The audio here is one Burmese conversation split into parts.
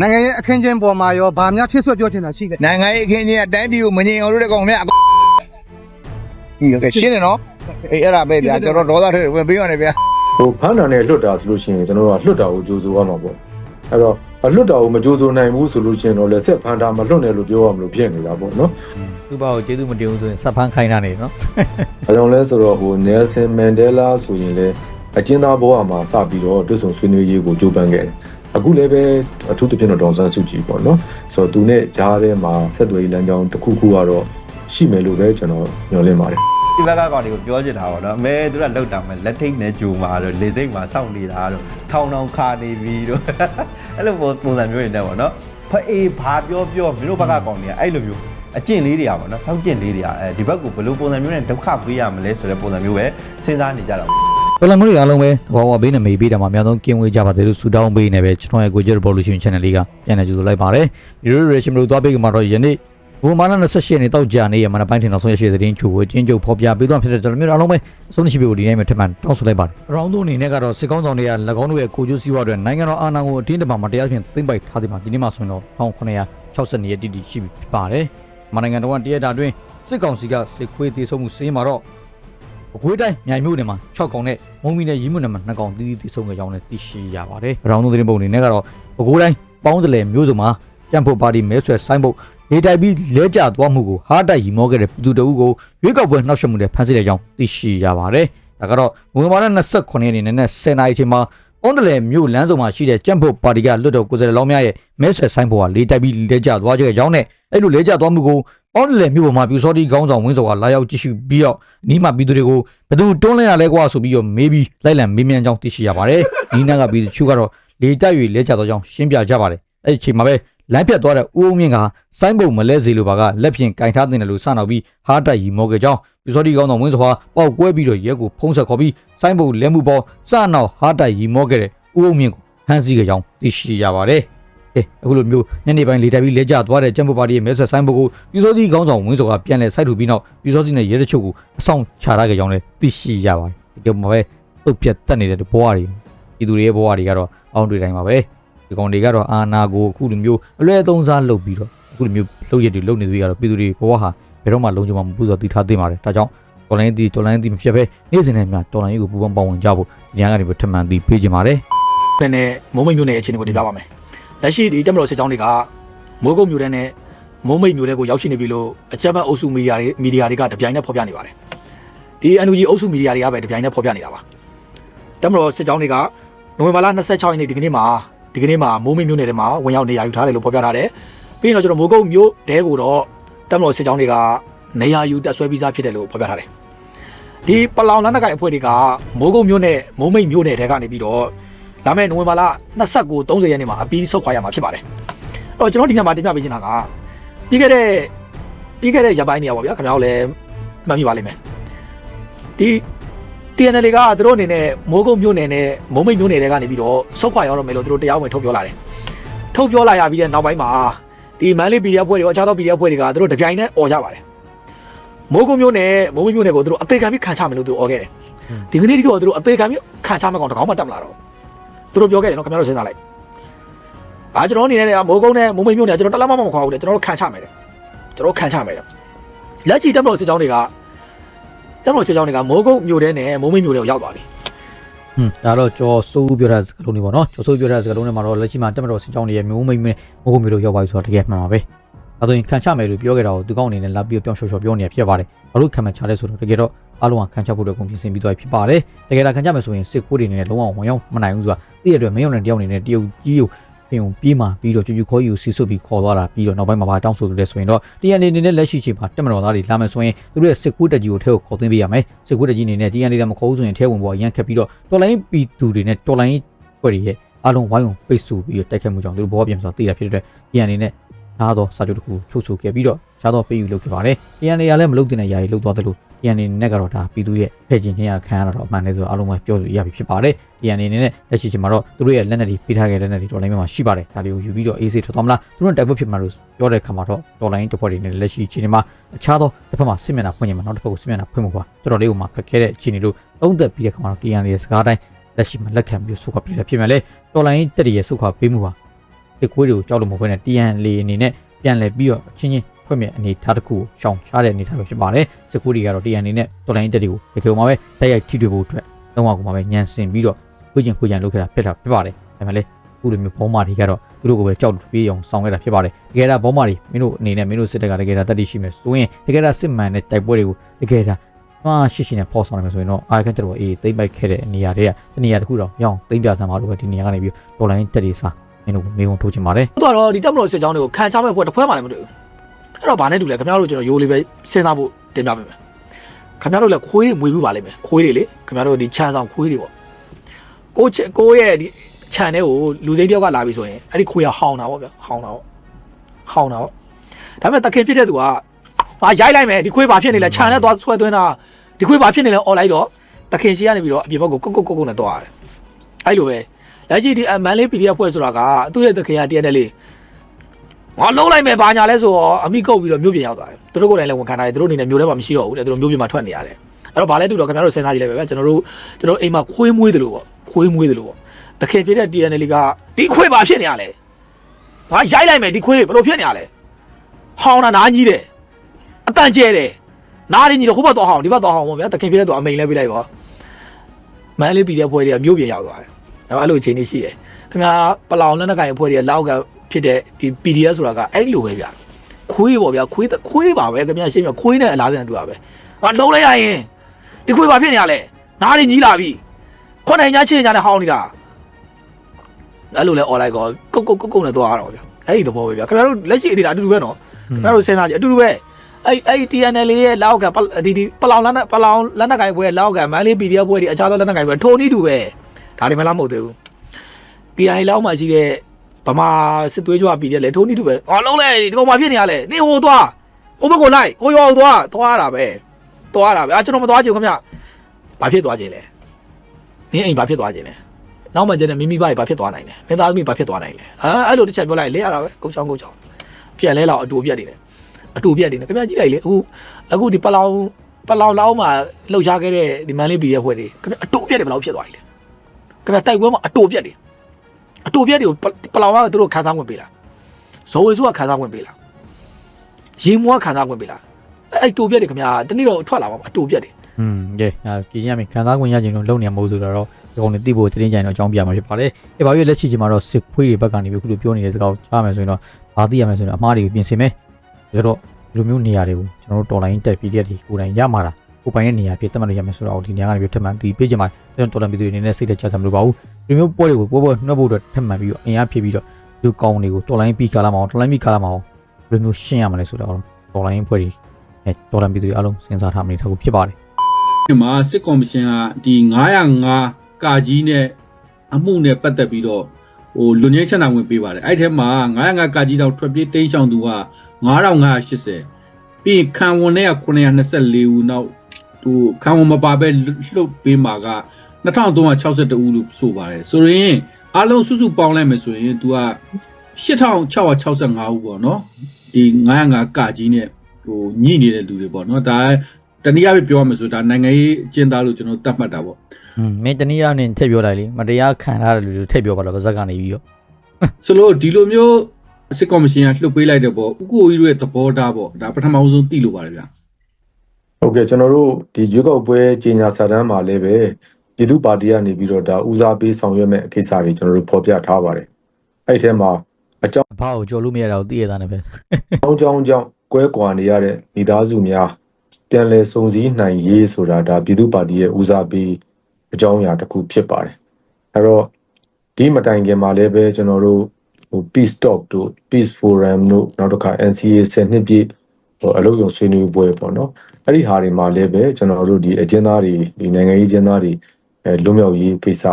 နိုင်ငံရေးအခင်းချင်းပေါ်မှာရောဗာများဖြစ်ဆွပြောချင်တာရှိတယ်နိုင်ငံရေးအခင်းချင်းအတိုင်းပြည်ကိုမငြိမ်အောင်လုပ်တဲ့ကောင်များအကုန်ဒီကရှင်းနေနော်အေးအဲ့ဒါပဲဗျာကျွန်တော်ဒေါသထဲဝင်ပေးရနေဗျာဟိုဖမ်းတာနဲ့လွတ်တာဆိုလို့ရှိရင်ကျွန်တော်တို့ကလွတ်တာကိုကြိုးစိုးရမှာပေါ့အဲ့တော့လွတ်တာကိုမကြိုးစိုးနိုင်ဘူးဆိုလို့ရှိရင်တော့လက်ဆက်ဖမ်းတာမလွတ်နဲ့လို့ပြောရမလို့ဖြစ်နေတာပေါ့နော်သူ့ဘာကိုကျေးဇူးမတင်ဘူးဆိုရင်စပ်ဖန်းခိုင်းတာနေနော်။အဲကြောင့်လဲဆိုတော့ဟို Nelson Mandela ဆိုရင်လည်းအကျဉ်းသားဘဝမှာစပြီးတော့တွတ်ဆုံဆွေးနွေးရေးကိုကြိုးပမ်းခဲ့တယ်။ အခုလည်းပဲအထူးသဖြင့်တော့ဒေါန်ဆန်းစုကြည်ပေါ့နော်။ဆိုတော့သူနဲ့ကြားထဲမှာဆက်သွယ်ရေးလမ်းကြောင်းတစ်ခုခုကတော့ရှိမယ်လို့ပဲကျွန်တော်ညွှန်လင့်ပါတယ်ဒီဘက်ကကောင်တွေကိုပြောချင်တာပေါ့နော်အမဲသူကလောက်တာမဲ့လက်ထိတ်နဲ့ဂျူမာတို့လေစိတ်မှာစောင့်နေတာတို့ထောင်းထောင်းခါနေပြီတို့အဲ့လိုပုံပုံစံမျိုးတွေနဲ့ပေါ့နော်ဖအေးဘာပြောပြောမင်းတို့ဘက်ကကောင်တွေကအဲ့လိုမျိုးအကျင့်လေးတွေကပေါ့နော်စောင့်ကျင့်လေးတွေကအဲဒီဘက်ကိုဘယ်လိုပုံစံမျိုးနဲ့ဒုက္ခပေးရမလဲဆိုတဲ့ပုံစံမျိုးပဲစဉ်းစားနေကြတာပေါ့ တော်လမျိုးတွေအားလုံးပဲတဘာဝဘေးနဲ့မေးပေးတာမှာအများဆုံးကင်းဝေးကြပါသေးလို့ဆုတောင်းပေးနေပဲကျွန်တော်ရဲ့ကိုကျ Revolution Channel လေးကပြန်လည်ကြိုဆိုလိုက်ပါတယ်ဒီလို reaction လို့သွားပေးကြမှာတော့ယနေ့ဘုံမာန28ရက်နေ့တောက်ကြနေရမှာပိုင်းထင်တော်ဆုံးရရှိတဲ့သတင်းချို့ကိုကျင်းချုပ်ဖော်ပြပေးသွားဖြစ်တဲ့တော်မျိုးအားလုံးပဲအဆုံးရှိပြီကိုဒီနေ့မှထပ်မံတောင်းဆိုလိုက်ပါတယ်အရောင်းသူအနေနဲ့ကတော့စစ်ကောင်းဆောင်တွေက၎င်းတို့ရဲ့ကိုကျိုးစည်းဝါးတွေနိုင်ငံတော်အာဏာကိုအတင်းတပါမတရားဖြင့်သိမ့်ပိုက်ထားသည်မှာဒီနေ့မှဆိုရင်တော့1962ရက်တိတိရှိပြီဖြစ်ပါတယ်မနိုင်ငံတော်ကတရက်တာတွင်စစ်ကောင်စီကစစ်ခွေးသေးဆုံးမှုစင်းမှာတော့ အကွေးတိုင်းမြိုင်မြို့နယ်မှာ6កောင်နဲ့မုံမီနဲ့ရီးမွနယ်မှာ2កောင်တီးတီးတီးဆုံးခဲ့ကြောင်းလည်းသိရှိရပါတယ်။အရောင်းသုံးသတင်းပုံအနေနဲ့ကတော့အကွေးတိုင်းပေါင်းတလဲမျိုးစုံမှာကြံ့ဖို့ပါတီမဲဆွဲဆိုင်ဖို့ဒေတိုက်ပြီးလဲကျသွားမှုကိုဟားတိုက်ရီမောခဲ့တဲ့ပြည်သူတအုပ်ကိုရွေးကောက်ပွဲနှောက်ယှက်မှုနဲ့ဖမ်းဆီးတဲ့ကြောင်းသိရှိရပါတယ်။ဒါကတော့ဝင်မာလာ29ရက်နေ့နဲ့10နာရီချိန်မှာပေါင်းတလဲမျိုးလမ်းစုံမှာရှိတဲ့ကြံ့ဖို့ပါတီကလွတ်တော်ကိုယ်စားလှယ်လောင်းများရဲ့မဲဆွဲဆိုင်ဖို့ကလေတိုက်ပြီးလဲကျသွားခဲ့ကြောင်းနဲ့အဲ့လိုလဲကျသွားမှုကို ပေါင်းတလဲမျိုးပေါ်မှာပြူစောတိခေါင်းဆောင်ဝင်းစောကလာရောက်ကြည့်ရှုပြီးတော့နီးမှပြည်သူတွေကိုဘယ်သူတွန်းလဲရလဲကွာဆိုပြီးတော့မေးပြီးလိုက်လံမေးမြန်းကြောင်းသိရှိရပါတယ်။ဒီနာကပြည်သူချို့ကတော့လေတိုက်၍လဲကျသွားကြောင်းရှင်းပြကြပါတယ်။အဲ့ဒီအချိန်မှာပဲလမ်းဖြတ်သွားတဲ့ဦးအောင်မြင့်ကစိုင်းပုံမလဲစေလိုပါကလက်ဖြင့်ကင်ထားတင်တယ်လို့စနောက်ပြီးဟားတိုက်ရီမော်ခဲ့ကြောင်းပြစောတိကောင်းတော်ဝင်းစွာပေါက်ကွဲပြီးတော့ရဲကိုဖုံးဆက်ခေါ်ပြီးစိုင်းပုံလဲမှုပေါ်စနောက်ဟားတိုက်ရီမော်ခဲ့တဲ့ဦးအောင်မြင့်ကိုဟမ်းဆီးခဲ့ကြောင်းသိရှိရပါတယ်။ အဲအခုလိုမျိုးညနေပိုင်းလေတိုက်ပြီးလဲကျသွားတဲ့ကျန်းမာပါတီရဲ့မဲဆွယ်ဆိုင်ဘုတ်ကိုပြစောတိကောင်းဆောင်ဝင်းစောကပြန်လဲစိုက်ထူပြီးနောက်ပြစောတိနဲ့ရဲတချို့ကိုအဆောင်ချထားခဲ့ကြောင်းလည်းသိရှိရပါတယ်။ဒီကမှာပဲတုတ်ပြတ်တက်နေတဲ့ဘဝတွေပြည်သူတွေရဲ့ဘဝတွေကတော့အောင်းတွေတိုင်းပါပဲဒီကောင်တွေကတော့အာနာကိုအခုလိုမျိုးအလွဲသုံးစားလုပ်ပြီးတော့အခုလိုမျိုးလုပ်ရည်တွေလုပ်နေသူတွေကတော့ပြည်သူတွေဘဝဟာဘယ်တော့မှလုံးချမှာမပူဇော်တည်ထားသိပါတယ်ဒါကြောင့်တော်လိုင်းတီတော်လိုင်းတီမဖြစ်ဘဲနေ့စဉ်နဲ့မျှတော်လိုင်းကြီးကိုပူပေါင်းပေါင်းဝင်ကြဖို့ဒီညကနေပဲထပ်မံပြီးပေးကြပါတယ်နဲ့နဲ့မိုးမိတ်မျိုးနဲ့အခြေအနေကိုတင်ပြပါမယ်။ လက်ရှိဒီတက်မတော်စစ်ကြောင်းတွေကမိုးကုတ်မျိုးတဲ့နဲ့မိုးမိတ်မျိုးတဲ့ကိုရောက်ရှိနေပြီလို့အကြမ်းဖက်အုပ်စုမီဒီယာတွေမီဒီယာတွေကတပြိုင်နက်ဖော်ပြနေပါတယ်။ဒီ NUG အုပ်စုမီဒီယာတွေကပဲတပြိုင်နက်ဖော်ပြနေတာပါ။တက်မတော်စစ်ကြောင်းတွေကနိုဝင်ဘာလ26ရက်နေ့ဒီကနေ့မှာဒီကနေ့မှာမိုးမိတ်မျိုးနယ်ထဲမှာဝင်ရောက်နေရာယူထားတယ်လို့ဖော်ပြထားတယ်။ပြီးရင်တော့ကျွန်တော်မိုးကုတ်မျိုးတဲကိုတော့တက်မတော်စစ်ကြောင်းတွေကနေရာယူတက်ဆွဲပြီးသားဖြစ်တယ်လို့ဖော်ပြထားတယ်။ဒီပလောင်လန်းနက်ကိုင်အဖွဲ့တွေကမိုးကုတ်မျိုးနဲ့မိုးမိတ်မျိုးနယ်ထဲကနေပြီးတော့ လာမယ့်နိုဝင်ဘာလ29 30ရက်နေ့မှာအပြီးဆုတ်ခွာရမှာဖြစ်ပါတယ်။အဲ့တော့ကျွန်တော်ဒီနေ့မှာတင်ပြပေးချင်တာကပြီးခဲ့တဲ့ပြီးခဲ့တဲ့ရပိုင်းနေရာပေါ့ဗျာခင်ဗျားတို့လည်းမှတ်မိပါလိမ့်မယ်။ဒီ TNL ကသူတို့အနေနဲ့မိုးကုတ်မြို့နယ်နဲ့မုံမိတ်မြို့နယ်တွေကနေပြီးတော့ဆုတ်ခွာရောက်တော့မယ်လို့သူတို့တရားဝင်ထုတ်ပြောလာတယ်။ထုတ်ပြောလာရပြီးတဲ့နောက်ပိုင်းမှာဒီမန်လေး PDF ဖွဲ့တွေရောအခြားသော PDF ဖွဲ့တွေကသူတို့တပြိုင်တည်းអော်ကြပါတယ်။မိုးကုတ်မြို့နယ်မုံမိတ်မြို့နယ်ကိုသူတို့အသေးခံပြီးခံချမယ်လို့သူអော်ခဲ့တယ်။ဒီကနေ့ဒီတော့သူတို့အသေးခံပြီးခံချမယ်ကောင်တကောင်မှတက်မလာတော့ သူတို့ပြောခဲ့တယ်နော်ခင်ဗျားတို့စဉ်းစားလိုက်။အာကျွန်တော်အနေနဲ့မိုးကုန်းနဲ့မိုးမိတ်မြို့နဲ့ကျွန်တော်တလားမမမခေါ်ဘူးတဲ့ကျွန်တော်တို့ခံချမယ်တဲ့။ကျွန်တော်ခံချမယ်တဲ့။လက်ချီတက်မလို့စစ်ကြောင်းတွေကတက်မလို့စစ်ကြောင်းတွေကမိုးကုန်းမြို့ထဲနဲ့မိုးမိတ်မြို့ထဲကိုရောက်သွားပြီဟွန်းဒါတော့ကျော်စိုးပြောတဲ့စကားလုံးတွေပေါ့နော်ကျော်စိုးပြောတဲ့စကားလုံးတွေမှာတော့လက်ရှိမှာတက်မတော်စစ်ကြောင်းတွေရဲ့မျိုးမိတ်မိတ်မိုးကုတ်မျိုးတို့ရောက်ပါပြီဆိုတာတကယ်မှန်ပါပဲအဲဆိုရင်ခံချမယ်လို့ပြောခဲ့တာကိုသူကောင်းအနေနဲ့လာပြီးပြောင်းလျှော်လျှော်ပြောနေရဖြစ်ပါတယ်ဘာလို့ခံမချလဲဆိုတော့တကယ်တော့ အားလုံးကခံချဖို့တော့ကုန်ပြင်ဆင်ပြီးသွားပြီဖြစ်ပါတယ်တကယ်တော့ခံချမယ်ဆိုရင်စစ်ကိုးတွေအနေနဲ့လုံးဝဝင်ရောက်မနိုင်ဘူးဆိုတာသိရတဲ့မင်းအောင်နဲ့တယောက်အနေနဲ့တရုတ်ကြီးကိုဖင်ုံပြေးမှပြီးတော့ကျူကျူခေါ်ယူစီဆွတ်ပြီးခေါ်သွားတာပြီးတော့နောက်ပိုင်းမှာပါတောင်းဆိုလို့လဲဆိုရင်တော့တရားအနေနဲ့လက်ရှိချိန်မှာတက်မတော်သားတွေလာမယ်ဆိုရင်သူတို့ရဲ့စစ်ကူးတက်ကြီးကိုထဲကိုခေါ်သွင်းပေးရမယ်စစ်ကူးတက်ကြီးအနေနဲ့တရားအနေနဲ့မခေါ်ဘူးဆိုရင်ထဲဝင်ပေါ်အရန်ခက်ပြီးတော့တော်လိုင်းပီတူတွေနဲ့တော်လိုင်းဖွဲ့တွေရဲ့အားလုံးဝိုင်းဝန်းပိတ်ဆို့ပြီးတော့တိုက်ခတ်မှုကြောင့်သူတို့ဘောပြန်ဆိုတာသိတာဖြစ်တဲ့အတွက်တရားအနေနဲ့သားသောစာချုပ်တစ်ခုချုပ်ဆိုခဲ့ပြီးတော့ရှားသောပေးယူလုပ်ခဲ့ပါတယ်တရားအနေနဲ့လည်းမလုပ်တဲ့နေရာတွေလုပ်သွားသလိုတရားအ နေနဲ့ကတော့ဒါပြည်သူရဲ့ဖဲ့ကျင်နေရခံရတာတော့အမှန်တည်းဆိုအားလုံးပဲပြောလို့ရပြီဖြစ်ပါတယ်တရားအနေနဲ့လက်ရှိချိန်မှာတော့သူတို့ရဲ့လက်နက်တွေပေးထားခဲ့တဲ့လက်နက်တွေတော်လိုင်းမှာရှိပါတယ်ဒါတွေကိုယူပြီးတော့အေးဆေးထွက်သွားမလားသူတို့တိုက်ပွဲဖြစ်မှာလို့ပြောတဲ့အခါမှာတော့တော်လိုင်းတစ်ဖွဲ့တွေနဲ့လက်ရှိချိန်မှာအခြားသောတစ်ဖက်မှာစစ်မျက်နှာဖွင့်ရမှာနောက်တစ်ဖက်ကိုစစ်မျက်နှာဖွင့်မှာပါတော်တော်လေးကိုမှခက်ခဲတဲ့အခြေအနေလို့သုံးသက်ပြီးတဲ့အခါမှာတော့တရားအနေနဲ့စကားတိုင်းလက်ရှိမှာလက်ခံပြီးဆုခပြပြဖြစ်မယ်လေတော်လိုင်းတက်တွေရဲ့ဆုခပေးမှုပါတစ်ခွေးတွေကိုကြောက်လို့မဟုတ်ဘဲနဲ့ TN လေအနေနဲ့ပြန်လဲပြီးတော့ချင်းချင်း ဖွင့်မြအနေထားတစ်ခုကိုရှောင်ရှားတဲ့အနေထားပဲဖြစ်ပါတယ်စစ်ခွေးတွေကတော့ TN အနေနဲ့တော်လိုင်းတက်တွေကိုတကယ်မှာပဲတိုက်ရိုက်ထိတွေ့ဖို့အတွက်တော့အောင်မှာပဲညံစင်ပြီးတော့ခွေးချင်းခွေးချင်းလုပ်ခဲ့တာဖြစ်တာဖြစ်ပါတယ်ဒါပေမဲ့လေအခုလိုမျိုးဘောမာတွေကတော့သူတို့ကိုပဲကြောက်ပြေးအောင်ဆောင်ခဲ့တာဖြစ်ပါတယ်တကယ်ဒါဘောမာတွေမင်းတို့အနေနဲ့မင်းတို့စစ်တပ်ကတကယ်ဒါတက်တိရှိမယ်ဆိုရင်တကယ်ဒါစစ်မှန်တဲ့တိုက်ပွဲတွေကိုတကယ်ဒါမှားရှိရှိနဲ့ပေါ်ဆောင်နိုင်မယ်ဆိုရင်တော့အာခက်ကျတော့အေးသိမ့်ပိုက်ခဲ့တဲ့နေရာတွေကတနေရာတစ်ခုတော့ရအောင်သိမ့်ပြဆံပါလို့ပဲဒီနေရာကနေပြီးတော်လိုင်းတက်တွေစားမင်းတို့မေးခွန်းထိုးချင်ပါတယ်သူကတော့ဒီတက်မလို့စစ်ကြောင်းတွေကိုခံချမဲ့ဖွဲ့တစ်ဖွဲ့မှလည်းမတွေ့ဘူး အဲ့တော့ဗာနဲ့တူလဲခင်ဗျားတို့ကျွန်တော်ရိုးလေးပဲစဉ်းစားဖို့တင်ပြပေးမယ်ခင်ဗျားတို့လည်းခွေးတွေမွေးဘူးပါလိမ့်မယ်ခွေးတွေလေခင်ဗျားတို့ဒီခြံဆောင်ခွေးတွေပေါ့ကိုချကိုရဲ့ဒီခြံထဲကိုလူစိမ်းတယောက်ကလာပြီဆိုရင်အဲ့ဒီခွေးကဟောင်းတာပေါ့ဗျာဟောင်းတာပေါ့ဟောင်းတာပေါ့ဒါပေမဲ့တခင်ဖြစ်တဲ့သူကဟာရိုက်လိုက်မယ်ဒီခွေးဘာဖြစ်နေလဲခြံထဲသွားဆွဲသွင်းတာဒီခွေးဘာဖြစ်နေလဲអော်လိုက်တော့တခင်ရှိကနေပြီးတော့အပြင်ဘက်ကိုကုတ်ကုတ်ကုတ်ကုတ်နဲ့သွားရတယ်အဲ့လိုပဲလက်ရှိဒီအမန်လေး PDF ဖွဲ့ဆိုတာကသူ့ရဲ့တခင်က TNL လေး ငါလုံးလိုက်မယ်ဘာညာလဲဆိုတော့အမိကုတ်ပြီးတော့မြို့ပြင်ရောက်သွားတယ်သူတို့ကိုယ်တိုင်လည်းဝန်ခံထားတယ်သူတို့အနေနဲ့မြို့ထဲမှာမရှိတော့ဘူးတဲ့သူတို့မြို့ပြင်မှာထွက်နေရတယ်အဲ့တော့ဘာလဲတူတော့ခင်ဗျားတို့စဉ်းစားကြည့်လိုက်ပဲဗျာကျွန်တော်တို့ကျွန်တော်အိမ်မှာခွေးမွေးတယ်လို့ပေါ့ခွေးမွေးတယ်လို့ပေါ့တခင်ဖြစ်တဲ့ TNL ကဒီခွေးဘာဖြစ်နေရလဲငါရိုက်လိုက်မယ်ဒီခွေးဘယ်လိုဖြစ်နေရလဲဟောင်းတာနားကြီးတယ်အတန်ကျဲတယ်နားရင်းကြီးတော့ဟိုဘက်တော့ဟောင်းဒီဘက်တော့ဟောင်းပေါ့ဗျာတခင်ဖြစ်တဲ့သူအမိန်လဲပြလိုက်ပါမန်းလေးပြည်တဲ့ဖွဲ့တွေကမြို့ပြင်ရောက်သွားတယ်အဲ့လိုအခြေအနေရှိတယ်ခင်ဗျာပလောင်လက်နက်ကိုင်ဖွဲ့တွေကလောက်က ဖြစ်တဲ့ဒီ PDF ဆိုတာကအဲ့လိုပဲဗျာခွေးပေါ့ဗျာခွေးခွေးပါပဲခင်ဗျာရှင်းပြခွေးနဲ့အလားတူတူပါပဲဟာလုံးလိုက်ရရင်ဒီခွေးဘာဖြစ်နေရလဲနားရင်းကြီးလာပြီခွန်နိုင်ညာချင်းညာနဲ့ဟောင်းနေတာအဲ့လိုလဲ online ကောကုတ်ကုတ်ကုတ်ကုတ်နဲ့သွားရတော့ဗျာအဲ့ဒီသဘောပဲဗျာခင်ဗျားတို့လက်ရှိအသေးတာအတူတူပဲနော်ခင်ဗျားတို့စဉ်းစားကြည့်အတူတူပဲအဲ့အဲ့ TNL ရဲ့လောက်ကဒီဒီပလောင်လက်နဲ့ပလောင်လက်နက်ကိုင်ပွဲလောက်ကမန်းလေး PDF ပွဲဒီအခြားသောလက်နက်ကိုင်ပွဲထိုးနည်းတူပဲဒါတွေမလားမဟုတ်သေးဘူး PI လောက်မှရှိတဲ့ ဗမာစစ်သွေးကြွပြည်တယ်လေထိုးနည်းတူပဲအော်လုံးလေဒီကောင်မဖြစ်နေရလဲနေဟိုသွားဟိုဘက်ကိုလိုက်ဟိုရောသွားသွားတာပဲသွားတာပဲအာကျွန်တော်မသွားချင်ခင်ဗျဘာဖြစ်သွားခြင်းလဲမင်းအိမ်ဘာဖြစ်သွားခြင်းလဲနောက်မှကျတဲ့မိမိဘာဘာဖြစ်သွားနိုင်လဲမင်းသားသမီးဘာဖြစ်သွားနိုင်လဲအာအဲ့လိုတစ်ချက်ပြောလိုက်လဲရတာပဲကုန်းချောင်းကုန်းချောင်းပြန်လဲလောက်အတူပြက်နေတယ်အတူပြက်နေတယ်ခင်ဗျကြည့်လိုက်လေအခုအခုဒီပလောင်ပလောင်လောက်မှာလှုပ်ရှားခဲ့တဲ့ဒီမန်လေးပြည်ရဲ့ဖွဲ့တွေခင်ဗျအတူပြက်တယ်ဘယ်လောက်ဖြစ်သွားပြီလဲခင်ဗျတိုက်ပွဲမှာအတူပြက်တယ် အတူပြက်တွေကိုပပလောင်ကသူတို့ခန်းစားဝင်ပေးလားဇော်ဝေစုကခန်းစားဝင်ပေးလားရင်မွားခန်းစားဝင်ပေးလားအဲ့အဲ့တူပြက်တွေခင်ဗျာတနေ့တော့ထွက်လာပါအတူပြက်တွေ อืมကဲအာကြည့်ရမယ်ခံစား권ရခြင်းလို့လုံနေမှာမဟုတ်ဆိုတော့ဒီကောင်တွေတိဖို့တင်းကြိုင်တော့အကြောင်းပြမှာဖြစ်ပါတယ်။အဲဘာဖြစ်လက်ရှိချိန်မှာတော့စစ်ဖွေးတွေဘက်ကနေပြီးခုလိုပြောနေတဲ့စကားကိုကြားမယ်ဆိုရင်တော့ဘာသိရမယ်ဆိုရင်အမားတွေကိုပြင်ဆင်မယ်။ဒါတော့ဒီလိုမျိုးနေရာတွေကိုကျွန်တော်တို့တော်လိုင်းတက် PDF တွေကိုယ်တိုင်ရမှာတာ ကိုပိုင်တဲ့နေရာဖြစ်တတ်မှတ်လို့ရမယ်ဆိုတော့ဒီနေရာကနေပြီးထပ်မှန်ပြီးပေးကြမှာကျွန်တော်တော်လိုင်းပြည်သူတွေအနေနဲ့စိတ်သက်ချမ်းသာမလို့ပါဘူး။ဒီမျိုးပွဲတွေကိုပွဲပွဲနှုတ်ဖို့အတွက်ထပ်မှန်ပြီးတော့အင်အားဖြည့်ပြီးတော့ဒီကောင်းတွေကိုတော်လိုင်းပြီးကာလာမအောင်တော်လိုင်းပြီးကာလာမအောင်ဘယ်လိုမျိုးရှင်းရမလဲဆိုတော့တော်လိုင်းပွဲတွေအဲတော်လိုင်းပြည်သူတွေအားလုံးစဉ်းစားထားမနေထားဖို့ဖြစ်ပါတယ်ဒီမှာစစ်ကော်မရှင်ကဒီ905ကာကြီးနဲ့အမှုနဲ့ပတ်သက်ပြီးတော့ဟိုလူငယ်ချက်နာဝင်ပေးပါတယ်အဲ့ထဲမှာ905ကာကြီးတောင်ထွက်ပြေးတိမ်းရှောင်သူက9580ပြီးရင်ခံဝန်နဲ့က924ဦးနောက် သူခံဝန်မပါပဲလှုပ်ပေးမှာက2362ဦးလို့ဆိုပါတယ်ဆိုရင်အလုံးစုစုပေါင်းလိုက်မယ်ဆိုရင် तू က8665ဦးပေါ့နော်ဒီ905ကာကြီးနဲ့ဟိုညှိနေတဲ့လူတွေပေါ့နော်ဒါတနည်းအားဖြင့်ပြောရမယ်ဆိုဒါနိုင်ငံရေးအကျဉ်းသားလို့ကျွန်တော်သတ်မှတ်တာပေါ့ อืมမင်းတနည်းအားဖြင့်ထည့်ပြောလိုက်လေမတရားခံထားတဲ့လူတွေထည့်ပြောပါတော့ဗဇက်ကနေပြီးတော့ ဆိုလို့ဒီလိုမျိုးစစ်ကော်မရှင်ကလှုပ်ပေးလိုက်တဲ့ပေါ့ဥက္ကိုကြီးတို့ရဲ့သဘောထားပေါ့ဒါပထမဆုံးသိလို့ပါတယ်ဗျာ ဟုတ်ကဲ့ကျွန်တော်တို့ဒီရွေးကောက်ပွဲကြီးညာစာတမ်းမှာလည်းပဲပြည်သူ့ပါတီကနေပြီးတော့ဒါဦးစားပေးဆောင်ရွက်မဲ့ကိစ္စတွေကျွန်တော်တို့ဖော်ပြထားပါတယ်အဲ့ဒီထဲမှာအကြောင်းအဖကိုကြော်လို့မရတာကိုသိရတာနဲ့ပဲအကြောင်းကြောင့်ကွဲကွာနေရတဲ့မိသားစုများပြန်လည်စုံစည်းနိုင်ရေးဆိုတာဒါပြည်သူ့ပါတီရဲ့ဦးစားပေးအကြောင်းအရာတစ်ခုဖြစ်ပါတယ်အဲ့တော့ဒီမတိုင်ခင်မှာလည်းပဲကျွန်တော်တို့ဟို Peace Talk တို့ Peace Forum တို့နောက်တစ်ခါ NCA 10နှစ်ပြည့်ဟို အလုပ်ရုံဆွေးနွေးပွဲပေါ့နော်အဲ့ဒီဟာတွေမှာလည်းပဲကျွန်တော်တို့ဒီအကျဉ်းသားတွေဒီနိုင်ငံရေးအကျဉ်းသားတွေအဲလွတ်မြောက်ရေးကိစ္စ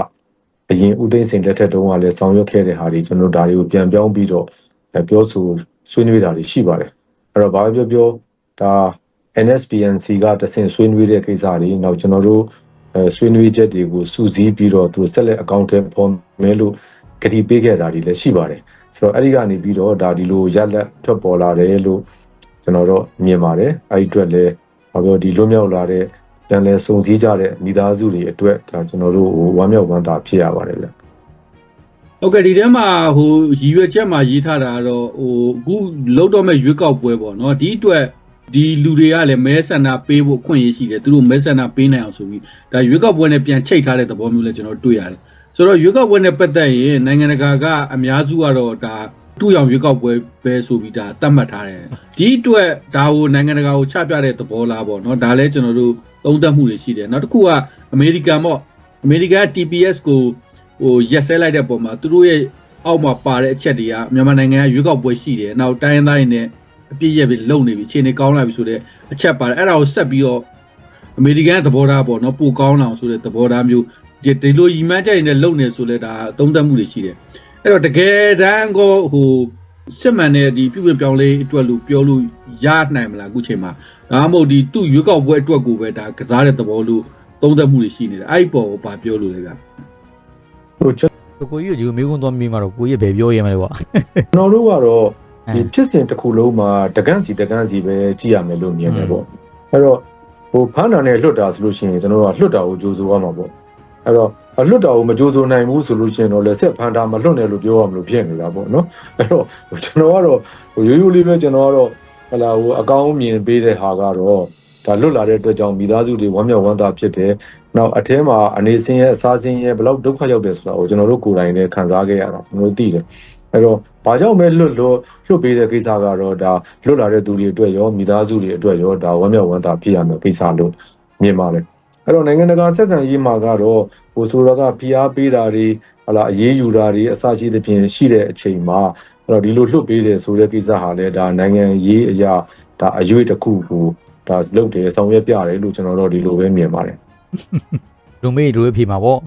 အရင်ဦးသိန်းစိန်လက်ထက်တုန်းကလည်းဆောင်ရွက်ခဲ့တဲ့ဟာတွေကျွန်တော်တို့ဒါတွေကိုပြန်ပြောင်းပြီးတော့အဲပြောဆိုဆွေးနွေးတာတွေရှိပါတယ်အဲ့တော့ဘာပဲပြောပြောဒါ NSPNC ကတဆင့်ဆွေးနွေးတဲ့ကိစ္စတွေနောက်ကျွန်တော်တို့အဲဆွေးနွေးချက်တွေကိုစူးစီးပြီးတော့သူဆက်လက်အကောင့်ထဲပေါ်မယ်လို့ကတိပေးခဲ့တာတွေလည်းရှိပါတယ်ဆိုတော့အဲ့ဒီကနေပြီးတော့ဒါဒီလိုရက်လက်ထွက်ပေါ်လာတယ်လို့ ကျွန်တော်တို့မြင်ပါတယ်အဲ့ဒီအတွက်လည်းဘာပြောဒီလွတ်မြောက်လာတဲ့ပြန်လဲစုံစည်းကြတဲ့မိသားစုတွေအတွက်ဒါကျွန်တော်တို့ဟိုဝမ်းမြောက်ဝမ်းသာဖြစ်ရပါတယ်ဗျဟုတ်ကဲ့ဒီထဲမှာဟိုရည်ရွယ်ချက်မှာရေးထားတာကတော့ဟိုအခုလုံးတော့မဲ့ရွေးကောက်ပွဲပေါ့နော်ဒီအတွက်ဒီလူတွေကလည်းမဲဆန္ဒပေးဖို့အခွင့်အရေးရှိတယ်သူတို့မဲဆန္ဒပေးနိုင်အောင်ဆိုပြီးဒါရွေးကောက်ပွဲနဲ့ပြန်ချိတ်ထားတဲ့သဘောမျိုးလည်းကျွန်တော်တွေ့ရတယ်ဆိုတော့ရွေးကောက်ပွဲနဲ့ပတ်သက်ရင်နိုင်ငံတကာကအများစုကတော့ဒါ တူရောင်ရွေးကောက်ပွဲပဲဆိုပြီးဒါသတ်မှတ်ထားတယ်ဒီအတွက်ဒါကိုနိုင်ငံတကာကိုချပြတဲ့သဘောလားပေါ့နော်ဒါလည်းကျွန်တော်တို့သုံးသပ်မှုတွေရှိတယ်နောက်တစ်ခုကအမေရိကန်ပေါ့အမေရိကန် TPS ကိုဟိုရက်စဲလိုက်တဲ့ပုံမှာသူတို့ရဲ့အောက်မှာပါတဲ့အချက်တွေကမြန်မာနိုင်ငံကရွေးကောက်ပွဲရှိတယ်။နောက်တိုင်းရင်းသားတွေနဲ့အပြည့်ရက်ပြီးလုံနေပြီအခြေအနေကောင်းလာပြီဆိုတဲ့အချက်ပါတယ်။အဲ့ဒါကိုဆက်ပြီးတော့အမေရိကန်သဘောထားပေါ့နော်ပိုကောင်းလာအောင်ဆိုတဲ့သဘောထားမျိုးဒီဒီလိုရီမန်းချက်တွေနဲ့လုံနေဆိုလဲဒါသုံးသပ်မှုတွေရှိတယ်။ အဲ့တော့တကယ်တမ်းကိုဟိုစစ်မှန်တဲ့ဒီပြုပြင်ပြောင်းလဲအတွက်လို့ပြောလို့ရနိုင်မလားအခုချိန်မှာဒါမှမဟုတ်ဒီသူ့ရွေးကောက်ပွဲအတွက်ကိုပဲဒါကစားတဲ့သဘောလို့သုံးသပ်မှုတွေရှိနေတယ်။အဲ့ဒီပေါ်ကိုဗာပြောလို့လေဗျာ။ဟိုကျွန်ကိုကြီးကဒီလိုမေးခွန်းသွားမေးမှာတော့ကိုကြီးကဘယ်ပြောရမလဲကွာတော်တို့ကတော့အဲဒီဖြစ်စဉ်တစ်ခုလုံးမှာတကန့်စီတကန့်စီပဲကြည့်ရမယ်လို့မြင်တယ်ပေါ့အဲ့တော့ဟိုဖမ်းတာနဲ့လွတ်တာဆိုလို့ရှိရင်ကျွန်တော်တို့ကလွတ်တာကိုကြိုးစိုးရမှာပေါ့အဲ့တော့ လွတ်တာကိုမကြိုးစိုးနိုင်ဘူးဆိုလို့ရှိရင်တော့လက်ဆက်ဖမ်းတာမလွတ်နဲ့လို့ပြောရမလို့ဖြစ်နေတာပေါ့နော်အဲ့တော့ကျွန်တော်ကတော့ဟိုရိုးရိုးလေးပဲကျွန်တော်ကတော့ဟလာဟိုအကောင်းမြင်ပေးတဲ့ဟာကတော့ဒါလွတ်လာတဲ့အတွက်ကြောင့်မိသားစုတွေဝမ်းမြောက်ဝမ်းသာဖြစ်တယ်နောက်အထဲမှာအနေစင်းရဲ့အစားစင်းရဲ့ဘယ်လောက်ဒုက္ခရောက်တယ်ဆိုတာကိုကျွန်တော်တို့ကိုယ်တိုင်လည်းခံစားခဲ့ရတာကျွန်တော်တို့သိတယ်အဲ့တော့ဘာကြောင့်ပဲလွတ်လွတ်လွတ်ပေးတဲ့ကိစ္စကတော့ဒါလွတ်လာတဲ့သူတွေအတွက်ရောမိသားစုတွေအတွက်ရောဒါဝမ်းမြောက်ဝမ်းသာဖြစ်ရမယ်ကိစ္စလို့မြင်ပါတယ် အဲ့တော့နိုင်ငံတကာဆက်ဆံရေးမှာကတော့ဟိုဆိုတော့ကဖိအားပေးတာတွေဟလာအေးအေးယူတာတွေအစရှိသဖြင့်ရှိတဲ့အချိန်မှာအဲ့တော့ဒီလိုလွတ်ပေးတယ်ဆိုတဲ့ကိစ္စဟာလည်းဒါနိုင်ငံရေးအရာဒါအရွေးတစ်ခုကိုဒါလုပ်တယ်ဆောင်ရွက်ပြတယ်လို့ကျွန်တော်တို့ဒီလိုပဲမြင်ပါတယ်လူမေးလူပဲဖြေမှာပေါ့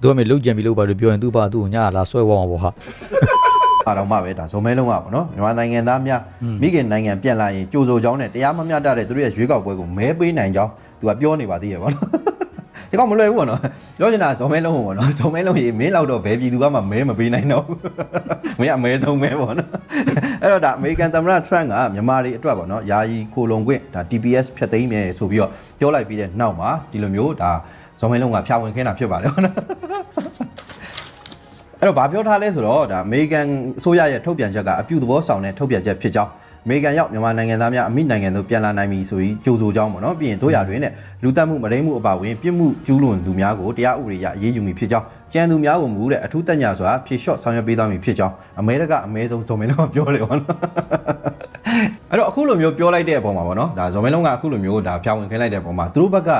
သူကမေးလုတ်ကြံပြီးလုတ်ပါလို့ပြောရင်သူ့ဘာသူ့ကိုညလာဆွဲသွားမှာပေါ့ဟာအားတော့မှပဲဒါဇုံမဲလုံးကပေါ့နော်မြန်မာနိုင်ငံသားများမိခင်နိုင်ငံပြန်လာရင်ကြိုးစိုးကြောင်းနဲ့တရားမမျှတတဲ့သူတို့ရဲ့ရွေးကောက်ပွဲကိုမဲပေးနိုင်ကြောင်း သူကပြောနေပါသေးရဲ့ပေါ့နော်ဒီကောင်မလွယ်ဘူးပေါ့နော်ပြောချင်တာဇုံမဲလုံးကိုပေါ့နော်ဇုံမဲလုံးရေမင်းလောက်တော့ဘယ်ပြည်သူကမှမဲမပေးနိုင်တော့ဘူးမင်းအမဲဆုံးမဲပေါ့နော်အဲ့တော့ဒါအမေရိကန်သမ္မတထရန့်ကမြန်မာတွေအတွက်ပေါ့နော်ယာယီခိုလုံခွင့်ဒါ TPS ဖြတ်သိမ်းမယ်ဆိုပြီးတော့ပြောလိုက်ပြီးတဲ့နောက်မှာဒီလိုမျိုးဒါဇုံမဲလုံးကဖျာဝင်ခင်းတာဖြစ်ပါတယ်ပေါ့နော်အဲ့တော့ဗာပြောထားလဲဆိုတော့ဒါအမေရိကန်အစိုးရရဲ့ထုတ်ပြန်ချက်ကအပြုသဘောဆောင်တဲ့ထုတ်ပြန်ချက်ဖြစ်ကြောင်း အမေရိကန်ရောက်မြန်မာနိုင်ငံသားများအမိနိုင်ငံသို့ပြန်လာနိုင်ပြီဆိုပြီးကြိုဆိုကြောင်းပေါ့နော်ပြီးရင်တို့ရတွင်တဲ့လူတက်မှုမတိမ်မှုအပါအဝင်ပြစ်မှုကျူးလွန်သူများကိုတရားဥပဒေအရအရေးယူမည်ဖြစ်ကြောင်းကြံသူများကိုမူတဲ့အထူးတက်ညာစွာဖြေလျှော့ဆောင်ရွက်ပေးသွားမည်ဖြစ်ကြောင်းအမေရိကအမဲဆုံးဇုံမင်းတော့ပြောတယ်ပေါ့နော်အဲ့တော့အခုလိုမျိုးပြောလိုက်တဲ့အပေါ်မှာပေါ့နော်ဒါဇော်မဲလုံးကအခုလိုမျိုးဒါဖြောင်းဝင်ခင်းလိုက်တဲ့အပေါ်မှာသူတို့ဘက်ကဒါ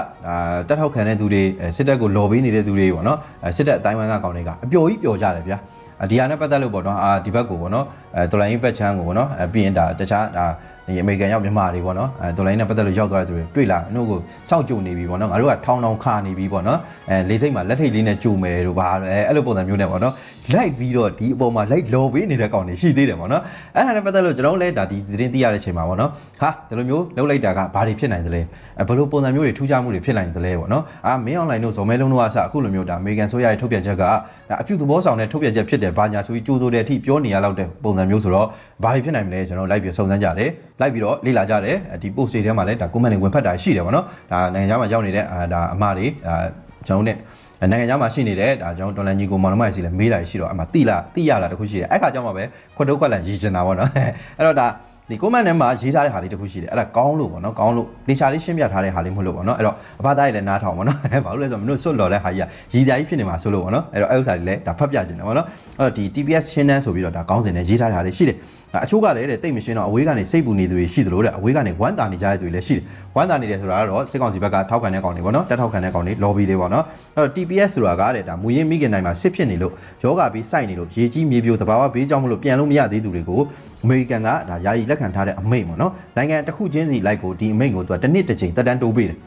တက်ထောက်ခံတဲ့သူတွေအဲစစ်တပ်ကိုလော်ပေးနေတဲ့သူတွေပေါ့နော်အဲစစ်တပ်အတိုင်းဝိုင်းကကောင်တွေကအပျော်ကြီးပျော်ကြတယ်ဗျာအ ဒီဟာနဲ့ပတ်သက်လို့ပေါ့နော်အာဒီဘက်ကိုပေါ့နော်အဲတော်လိုင်းဘက်ချမ်းကိုပေါ့နော်အဲပြီးရင်ဒါတခြားဒါဒီအမေရိကန်ရောက်မြန်မာတွေပေါ့နော်အဲတော်လိုင်းနဲ့ပတ်သက်လို့ရောက်သွားတဲ့သူတွေတွေ့လာသူတို့ကိုစောင့်ကြုံနေပြီပေါ့နော်ငါတို့ကထောင်းထောင်းခါနေပြီပေါ့နော်အဲလေးစိတ်မှာလက်ထိတ်လေးနဲ့ကြုံမယ်တို့ဘာအဲအဲ့လိုပုံစံမျိုးနဲ့ပေါ့နော် လိုက်ပြီးတော့ဒီအပေါ်မှာလိုက်လော်ပေးနေတဲ့ကောင်တွေရှိသေးတယ်ပေါ့နော်အဲ့ဒါနဲ့ပတ်သက်လို့ကျွန်တော်တို့လည်းဒါဒီသတင်းသိရတဲ့အချိန်မှာပေါ့နော်ဟာဒီလိုမျိုးလှုပ်လိုက်တာကဘာတွေဖြစ်နိုင်သလဲအဲဘယ်လိုပုံစံမျိုးတွေထူးခြားမှုတွေဖြစ်နိုင်သလဲပေါ့နော်အာမင်းအွန်လိုင်းတို့ဇော်မဲလုံးတို့ကစအခုလိုမျိုးဒါအမေရိကန်ဆိုရရဲ့ထုတ်ပြန်ချက်ကဒါအပြုသဘောဆောင်တဲ့ထုတ်ပြန်ချက်ဖြစ်တယ်ဘာညာဆိုပြီးကြိုးစိုးတဲ့အထိပြောနေရလောက်တဲ့ပုံစံမျိုးဆိုတော့ဘာတွေဖြစ်နိုင်မလဲကျွန်တော်လိုက်ပြီးစုံစမ်းကြတယ်လိုက်ပြီးတော့လေ့လာကြတယ်ဒီ post တွေထဲမှာလည်းဒါ comment တွေဝင်ဖတ်တာရှိတယ်ပေါ့နော်ဒါနိုင်ငံခြားမှာရောက်နေတဲ့အာဒါအမတွေဒါကျွန်တော်တို့နဲ့ နိုင်ငံခြားမှာရှိနေတဲ့ဒါကျွန်တော်ဒေါ်လာညီကိုမောင်နှမကြီးလည်းမေးတာရှိတော့အမှတိလာတိရတာတခုရှိတယ်အဲ့ခါကျမှပဲခွတ်တုတ်ခွက်လန်ရည်ကျင်တာပေါ့နော်အဲ့တော့ဒါဒီ comment ထဲမှာရေးထားတဲ့ဟာလေးတစ်ခုရှိတယ်အဲ့ဒါကောင်းလို့ပေါ့နော်ကောင်းလို့တေချာလေးရှင်းပြထားတဲ့ဟာလေးမဟုတ်လို့ပေါ့နော်အဲ့တော့အဖသားကြီးလည်းနားထောင်ပေါ့နော်ဘာလို့လဲဆိုတော့မင်းတို့စွတ်လော်တဲ့ဟာကြီးကရည်စရာကြီးဖြစ်နေမှာဆိုလို့ပေါ့နော်အဲ့တော့အဲ့ဥစ္စာတွေလည်းဒါဖတ်ပြခြင်းတယ်ပေါ့နော်အဲ့တော့ဒီ TPS ရှင်းတန်းဆိုပြီးတော့ဒါကောင်းစင်နဲ့ရေးထားတဲ့ဟာလေးရှိတယ် အချို့ကလည်းတဲ့တိတ်မရှင်းတော့အဝေးကနေစိတ်ပူနေသူတွေရှိသလိုတဲ့အဝေးကနေဝမ်းတာနေကြတဲ့သူတွေလည်းရှိတယ်ဝမ်းတာနေတယ်ဆိုတာကတော့စစ်ကောင်စီဘက်ကထောက်ခံတဲ့ကောင်တွေပေါ့နော်တက်ထောက်ခံတဲ့ကောင်တွေ lobby တွေပေါ့နော်အဲ့တော့ TPS ဆိုတာကတဲ့ဒါမူရင်းမိခင်တိုင်းမှာစစ်ဖြစ်နေလို့ယောဂပြီးစိုက်နေလို့ရေကြီးမြေပြိုတဘာဝဘေးကြောင့်မလို့ပြန်လို့မရသေးသူတွေကိုအမေရိကန်ကဒါယာယီလက်ခံထားတဲ့အမိန့်ပေါ့နော်နိုင်ငံတစ်ခုချင်းစီလိုက်ကိုဒီအမိန့်ကိုသူကတစ်နှစ်တစ်ကြိမ်တက်တန်းတိုးပေးတယ်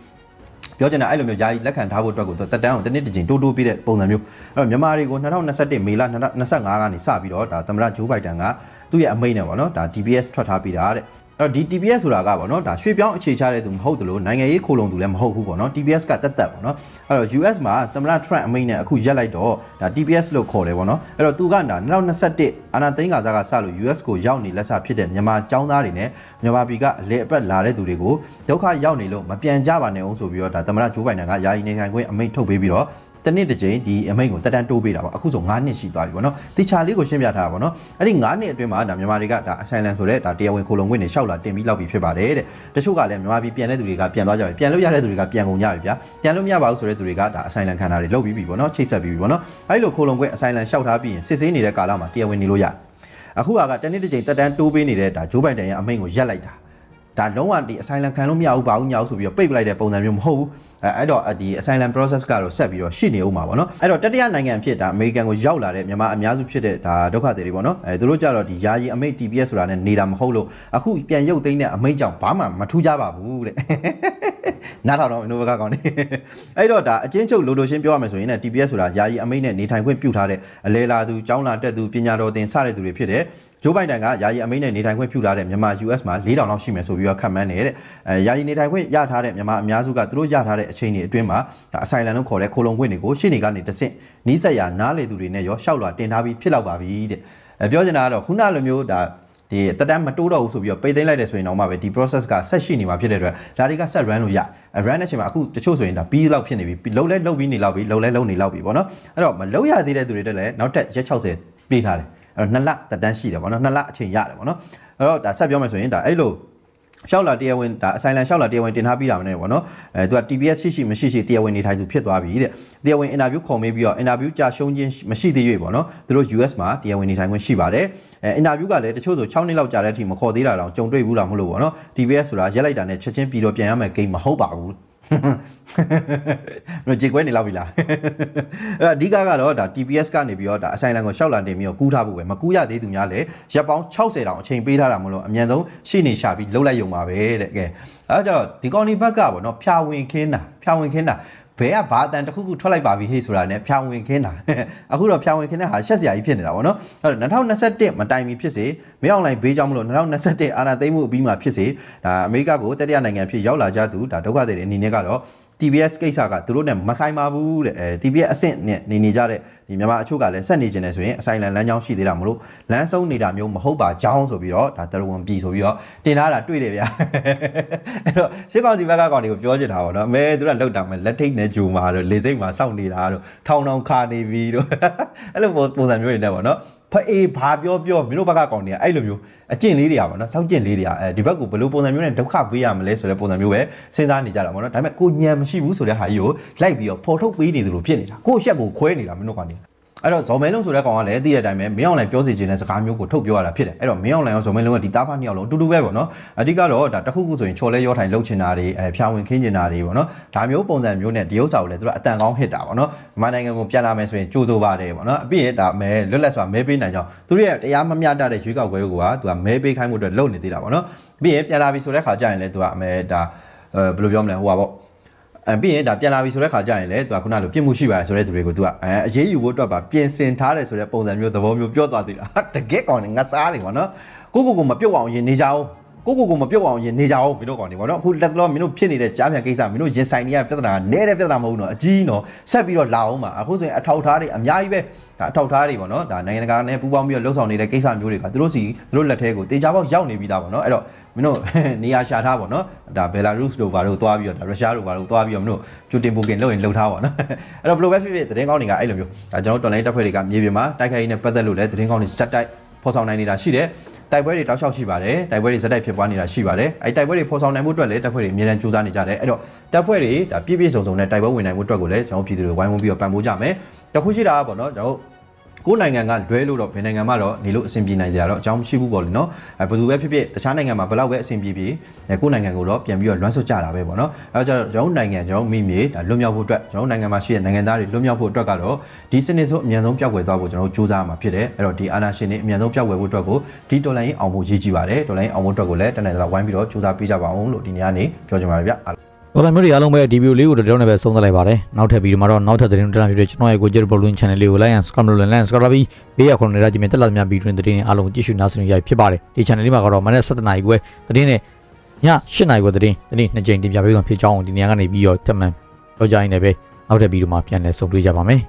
ပြောချင်တာအဲ့လိုမျိုးယာယီလက်ခံထားဖို့အတွက်ကိုသူတက်တန်းကိုတစ်နှစ်တစ်ကြိမ်တိုးတိုးပေးတဲ့ပုံစံမျိုးအဲ့တော့မြန်မာတွေကို2021မေလ25ကနေစပြီးတော့ဒါသမ္မတဂျိုးဘိုင်ဒန်က သူ့ရဲ့အမိန့်နဲ့ပေါ့နော်ဒါ TPS ထွက်ထားပြီးတာတဲ့အဲ့တော့ဒီ TPS ဆိုတာကပေါ့နော်ဒါရွှေ့ပြောင်းအခြေချတဲ့သူမဟုတ်သလိုနိုင်ငံရေးခိုလုံသူလည်းမဟုတ်ဘူးပေါ့နော် TPS ကတက်တက်ပေါ့နော်အဲ့တော့ US မှာသမ္မတ Trump အမိန့်နဲ့အခုရက်လိုက်တော့ဒါ TPS လို့ခေါ်တယ်ပေါ့နော်အဲ့တော့သူကဒါ2021အာနာသိန်းကစားကစလို့ US ကိုရောက်နေလက်စဖြစ်တဲ့မြန်မာចောင်းသားတွေနဲ့မြန်မာပြည်ကအလဲအပတ်လာတဲ့သူတွေကိုဒုက္ခရောက်နေလို့မပြန်ကြပါနဲ့အောင်ဆိုပြီးတော့ဒါသမ္မတဂျိုးဘိုင်ဒန်ကယာယီနေခံခွင့်အမိန့်ထုတ်ပေးပြီးတော့ တစ်နှစ်တစ်ကြိမ်ဒီအမိန့်ကိုတက်တန်းတိုးပေးတာပေါ့အခုဆို9နှစ်ရှိသွားပြီပေါ့နော်တိချာလေးကိုရှင်းပြထားတာပေါ့နော်အဲ့ဒီ9နှစ်အတွင်းမှာဒါမြန်မာတွေကဒါအဆိုင်လန်ဆိုတဲ့ဒါတရားဝင်ခိုလုံခွင့်တွေရှောက်လာတင်ပြီးလောက်ပြီးဖြစ်ပါတယ်တဲ့တချို့ကလည်းမြန်မာပြည်ပြန်တဲ့သူတွေကပြန်သွားကြပြီပြန်လို့ရတဲ့သူတွေကပြန်ကုန်ကြပြီဗျာပြန်လို့မရပါဘူးဆိုတဲ့သူတွေကဒါအဆိုင်လန်ခံတာတွေလုပ်ပြီးပြီပေါ့နော်ချိတ်ဆက်ပြီးပြီပေါ့နော်အဲ့လိုခိုလုံခွင့်အဆိုင်လန်ရှောက်ထားပြီးရင်စစ်ဆေးနေတဲ့ကာလမှာတရားဝင်နေလို့ရတယ်အခုကတနေ့တစ်ကြိမ်တက်တန်းတိုးပေးနေတဲ့ဒါဂျိုးဘိုင်တန်ရဲ့အမိန့်ကိုရက်လိုက်တာ ဒါလုံးဝဒီ asylum ခံလို့မရဘူးဘာဘူးညာဘူးဆိုပြီးတော့ပိတ်ပလိုက်တဲ့ပုံစံမျိုးမဟုတ်ဘူးအဲအဲ့တော့ဒီ asylum process ကတော့ဆက်ပြီးတော့ရှိနေဦးမှာပေါ့နော်အဲ့တော့တတိယနိုင်ငံအဖြစ်ဒါအမေရိကန်ကိုရောက်လာတဲ့မြန်မာအများစုဖြစ်တဲ့ဒါဒုက္ခသည်တွေပေါ့နော်အဲသူတို့ကြတော့ဒီယာယီအမိတ် TPS ဆိုတာနဲ့နေတာမဟုတ်လို့အခုပြန်ရုပ်သိမ်းတဲ့အမိတ်ကြောင့်ဘာမှမထူးကြပါဘူးတဲ့ နားထောင်တော့မင်းတို့ဘက်ကကောင်းနေအဲ့တော့ဒါအချင်းချုပ်လိုလိုရှင်းပြောရမယ်ဆိုရင်လည်း TPS ဆိုတာယာယီအမိတ်နဲ့နေထိုင်ခွင့်ပြုထားတဲ့အလဲလာသူကျောင်းလာတက်သူပညာတော်သင်စတဲ့သူတွေဖြစ်တဲ့ဂျိုးဘိုင်ဒန်ကယာယီအမိတ်နဲ့နေထိုင်ခွင့်ပြုထားတဲ့မြန်မာ US မှာ4000လောက်ရှိမယ်ဆိုပြီးတော့ခန့်မှန်းနေတဲ့အဲယာယီနေထိုင်ခွင့်ရထားတဲ့မြန်မာအများစုကသူတို့ရထားတဲ့အချိန်တွေအတွင်းမှာဒါအဆိုင်လန်လို့ခေါ်တဲ့ခိုလုံခွင့်တွေကိုရှေ့နေကနေတဆင့်နီးစက်ရနားလေသူတွေနဲ့ရောရှောက်လွာတင်ထားပြီးဖြစ်လောက်ပါပြီတဲ့အဲပြောချင်တာကတော့ခုနလိုမျိုးဒါ ဒီတက်တန်းမတိုးတော့ဘူးဆိုပြီးတော့ပိတ်သိမ်းလိုက်တယ်ဆိုရင်တော့မှပဲဒီ process ကဆက်ရှိနေမှာဖြစ်တဲ့အတွက်ဒါတွေကဆက် run လို့ရ run တဲ့အချိန်မှာအခုတချို့ဆိုရင်ဒါပြီးလောက်ဖြစ်နေပြီလုံးလဲလုံးပြီးနေလောက်ပြီလုံးလဲလုံးနေလောက်ပြီပေါ့နော်အဲ့တော့မလုံးရသေးတဲ့သူတွေတက်လည်းနောက်ထပ်ရက်60ပေးထားတယ်အဲ့တော့နှစ်လတက်တန်းရှိတယ်ပေါ့နော်နှစ်လအချိန်ရတယ်ပေါ့နော်အဲ့တော့ဒါဆက်ပြောမယ်ဆိုရင်ဒါအဲ့လို ရှောက်လာတရားဝင်ဒါအဆိုင်လန်ရှောက်လာတရားဝင်တင်ထားပြီးတာမနဲ့ပေါ့နော်အဲသူက TBS ရှိရှိမရှိရှိတရားဝင်နေထိုင်သူဖြစ်သွားပြီတဲ့တရားဝင်အင်တာဗျူးခေါ်မေးပြီးတော့အင်တာဗျူးကြာရှုံးခြင်းမရှိသေး၍ပေါ့နော်သူတို့ US မှာတရားဝင်နေထိုင်ခွင့်ရှိပါတယ်အဲအင်တာဗျူးကလည်းတချို့ဆို6နှစ်လောက်ကြာတဲ့အထိမခေါ်သေးတာတော့ကြုံတွေ့ဘူးလားမဟုတ်လို့ပေါ့နော် TBS ဆိုတာရက်လိုက်တာနဲ့ချက်ချင်းပြီးတော့ပြန်ရမယ်ဂိမ်းမဟုတ်ပါဘူး မကြေကွဲနေလောက်ပြီလားအဲ့တော့အဓိကကတော့ဒါ TPS ကနေပြီးတော့ဒါအဆိုင်လန်ကိုရှောက်လန်တင်ပြီးတော့ကူးထားဖို့ပဲမကူးရသေးသူများလည်းရက်ပေါင်း60တောင်အချိန်ပေးထားတာမလို့အမြန်ဆုံးရှေ့နေရှာပြီးလှုပ်လိုက်ရုံပါပဲတဲ့ကဲအဲ့တော့ဒီကောင်ဒီဘက်ကပေါ့နော်ဖြာဝင်ခင်းတာဖြာဝင်ခင်းတာဘဲကဘာအတန်တစ်ခုခုထွက်လိုက်ပါပြီဟေ့ဆိုတာနဲ့ဖြာဝင်ခင်းတာအခုတော့ဖြာဝင်ခင်းတဲ့ဟာရှက်စရာကြီးဖြစ်နေတာပေါ့နော်အဲ့တော့2021မတိုင်မီဖြစ်စေမင်းအောင်လိုင်းဘေးကြောင့်မလို့2021အာဏာသိမ်းမှုအပြီးမှာဖြစ်စေဒါအမေရိကကိုတတိယနိုင်ငံဖြစ်ရောက်လာကြသူဒါဒုက္ခသည်တွေအနေနဲ့ကတော့ TBS ကိစ္စကသူတို့နဲ့မဆိုင်ပါဘူးတဲ့အဲ TBS အဆင့်နဲ့နေနေကြတဲ့ဒီမြန်မာအချို့ကလည်းဆက်နေကြတယ်ဆိုရင်အဆိုင်လန်လမ်းကြောင်းရှိသေးတာမလို့လမ်းဆုံးနေတာမျိုးမဟုတ်ပါကြောင်းဆိုပြီးတော့ဒါတရဝန်ပြည်ဆိုပြီးတော့တင်ထားတာတွေ့တယ်ဗျာအဲ့တော့စစ်ကောင်စီဘက်ကကောင်တွေကိုပြောချင်တာပေါ့နော်အမဲသူကလောက်တာမဲ့လက်ထိတ်နဲ့ဂျူမာတို့လေစိတ်မှာစောင့်နေတာတို့ထောင်ထောင်ခါနေပြီတို့အဲ့လိုပုံစံမျိုးတွေနဲ့ပေါ့နော် ဖအေးဘာပြောပြောမင်းတို့ဘက်ကကောင်တွေကအဲ့လိုမျိုးအကျင့်လေးတွေကပေါ့နော်စောင့်ကျင့်လေးတွေကအဲဒီဘက်ကိုဘယ်လိုပုံစံမျိုးနဲ့ဒုက္ခပေးရမလဲဆိုတဲ့ပုံစံမျိုးပဲစဉ်းစားနေကြတာပေါ့နော်ဒါပေမဲ့ကိုညံမရှိဘူးဆိုတဲ့ဟာကြီးကိုလိုက်ပြီးတော့ဖော်ထုတ်ပေးနေသလိုဖြစ်နေတာကိုယ့်ရှက်ကိုခွဲနေတာမင်းတို့ကောင်တွေ အဲ့တော့ဇော်မဲလုံးဆိုတဲ့ကောင်ကလည်းသိတဲ့အတိုင်းပဲမင်းအောင်လိုင်ပြောစီခြင်းတဲ့စကားမျိုးကိုထုတ်ပြောရတာဖြစ်တယ်အဲ့တော့မင်းအောင်လိုင်ရောဇော်မဲလုံးကဒီတားဖားနှစ်ယောက်လုံးအတူတူပဲပေါ့နော်အဓိကတော့ဒါတစ်ခုခုဆိုရင်ချော်လဲရောထိုင်လှုပ်ချင်တာတွေအဲဖြာဝင်ခင်းချင်တာတွေပေါ့နော်ဒါမျိုးပုံစံမျိုးနဲ့ဒီဥစ္စာကိုလည်းသူတို့အတန်ကောင်းဟစ်တာပေါ့နော်မြန်မာနိုင်ငံကိုပြန်လာမယ်ဆိုရင်ကြိုးစိုးပါတယ်ပေါ့နော်အပြည့်ဒါမဲလွတ်လပ်စွာမဲပေးနိုင်ကြောင်းသူတို့ရဲ့တရားမမျှတတဲ့ရွေးကောက်ပွဲကိုကသူကမဲပေးခိုင်းမှုအတွက်လုပ်နေသေးတာပေါ့နော်ပြီးရင်ပြန်လာပြီဆိုတဲ့ခါကျရင်လည်းသူကအမဲဒါအဲဘယ်လိုပြောမလဲဟိုပါပေါ့ အဲပြီးရင်ဒါပြန်လာပြီဆိုတဲ့ခါကျရင်လည်းသူကခုနလိုပြစ်မှုရှိပါတယ်ဆိုတဲ့သူတွေကိုသူကအဲအရေးယူဖို့အတွက်ပါပြင်ဆင်ထားတယ်ဆိုတဲ့ပုံစံမျိုးသဘောမျိုးပြောသွားသေးတာဟာတကက်ကောင်နေငါစားနေပါနော်ကိုကိုကိုမပြုတ်အောင်ရင်နေကြအောင် ကိုကိုကိုမပြုတ်အောင်ရင်နေကြအောင်မင်းတို့ကောင်နေပါတော့အခုလက်တော်မင်းတို့ဖြစ်နေတဲ့ကြားပြန်ကိစ္စမင်းတို့ရင်ဆိုင်နေရပြဿနာနဲတဲ့ပြဿနာမဟုတ်ဘူးနော်အကြီးနော်ဆက်ပြီးတော့လာအောင်ပါအခုဆိုရင်အထောက်ထားတွေအများကြီးပဲဒါအထောက်ထားတွေပေါ့နော်ဒါနိုင်ငံတကာနဲ့ပူးပေါင်းပြီးတော့လှုပ်ဆောင်နေတဲ့ကိစ္စမျိုးတွေကသူတို့စီသူတို့လက်ထဲကိုတေချာပေါက်ရောက်နေပြီးသားပေါ့နော်အဲ့တော့မင်းတို့နေရာရှာထားပေါ့နော်ဒါဘယ်လာရုစ်တို့ဘာတို့သွားပြီးတော့ဒါရုရှားတို့ဘာတို့သွားပြီးတော့မင်းတို့ကျူတင်ပိုကင်လုပ်ရင်လုပ်ထားပါနော်အဲ့တော့ဘယ်လိုပဲဖြစ်ဖြစ်သတင်းကောင်းတွေကအဲ့လိုမျိုးဒါကျွန်တော်တော်လိုင်းတက်ဖွဲ့တွေကမြေပြင်မှာတိုက်ခိုက်ရင်းနဲ့ပတ်သက်လို့လည်းသတင်းကောင်းတွေစက်တိုက်ဖော်ဆောင်နိုင်နေတာရှိတယ် တိုက်ပွဲတွေတောက်လျှောက်ရှိပါတယ်တိုက်ပွဲတွေဇက်တိုက်ဖြစ်ပွားနေတာရှိပါတယ်အဲတိုက်ပွဲတွေဖော်ဆောင်နိုင်မှုအတွက်လည်းတပ်ဖွဲ့တွေအများအားကြိုးစားနေကြတယ်အဲ့တော့တပ်ဖွဲ့တွေဒါပြည့်ပြည့်စုံစုံနဲ့တိုက်ပွဲဝင်နိုင်မှုအတွက်ကိုလည်းကျွန်တော်ပြည်သူတွေဝိုင်းဝန်းပြီးတော့ပံ့ပိုးကြမယ်တခုရှိတာကပေါ့နော်ကျွန်တော် ကိုယ်နိုင်ငံကလွဲလို့တော့ဘယ်နိုင်ငံမှတော့နေလို့အဆင်ပြေနိုင်ကြတော့အကြောင်းမရှိဘူးပေါ့လေနော်အဲဘယ်သူပဲဖြစ်ဖြစ်တခြားနိုင်ငံမှာဘယ်လောက်ပဲအဆင်ပြေပြေအဲကိုယ်နိုင်ငံကိုတော့ပြန်ပြီးတော့လွှမ်းဆွတ်ကြတာပဲပေါ့နော်အဲတော့ကျွန်တော်နိုင်ငံကျွန်တော်မိမြေဒါလွတ်မြောက်ဖို့အတွက်ကျွန်တော်နိုင်ငံမှာရှိတဲ့နိုင်ငံသားတွေလွတ်မြောက်ဖို့အတွက်ကတော့ဒီစနစ်ဆိုအမြန်ဆုံးပျောက်ကွယ်သွားဖို့ကျွန်တော်စူးစမ်းမှာဖြစ်တယ်အဲ့တော့ဒီအာဏာရှင်တွေအမြန်ဆုံးပျောက်ကွယ်ဖို့အတွက်ကိုဒီတော်လိုင်းအောင်ဖို့ရည်ကြည်ပါတယ်တော်လိုင်းအောင်ဖို့အတွက်ကိုလည်းတနေ့တော့ဝိုင်းပြီးတော့စူးစမ်းပေးကြပါအောင်လို့ဒီနေ့ကနေပြောချင်ပါတယ်ဗျ တော်တော်မျိုးတွေအားလုံးပဲဒီဗီဒီယိုလေးကိုတော့နဲ့ပဲဆုံးသက်လိုက်ပါတယ်နောက်ထပ်ဗီဒီယိုမှာတော့နောက်ထပ်သတင်းတွေတက်လာပြီးတော့ကျွန်တော်ရဲ့ကိုဂျက်ဘလူး channel လေးကို like and subscribe လုပ်လိုက် subscribe ပြီးဘေးရခုံနေရကြမြင်တက်လာသမျှဗီဒီယိုတွေသတင်းတွေအားလုံးကြည့်ရှုနားဆင်ရဖြစ်ပါတယ်ဒီ channel လေးမှာကတော့မနေ့7နာရီခွဲသတင်းနဲ့ည8နာရီခွဲသတင်းဒီနေ့နှစ်ကြိမ်တင်ပြပေးတော့ဖြစ်ကြောင်းဒီနေရာကနေပြီးတော့တက်မှန်ပြောကြရင်လည်းပဲနောက်ထပ်ဗီဒီယိုမှာပြန်လည်ဆုံတွေ့ကြပါမယ်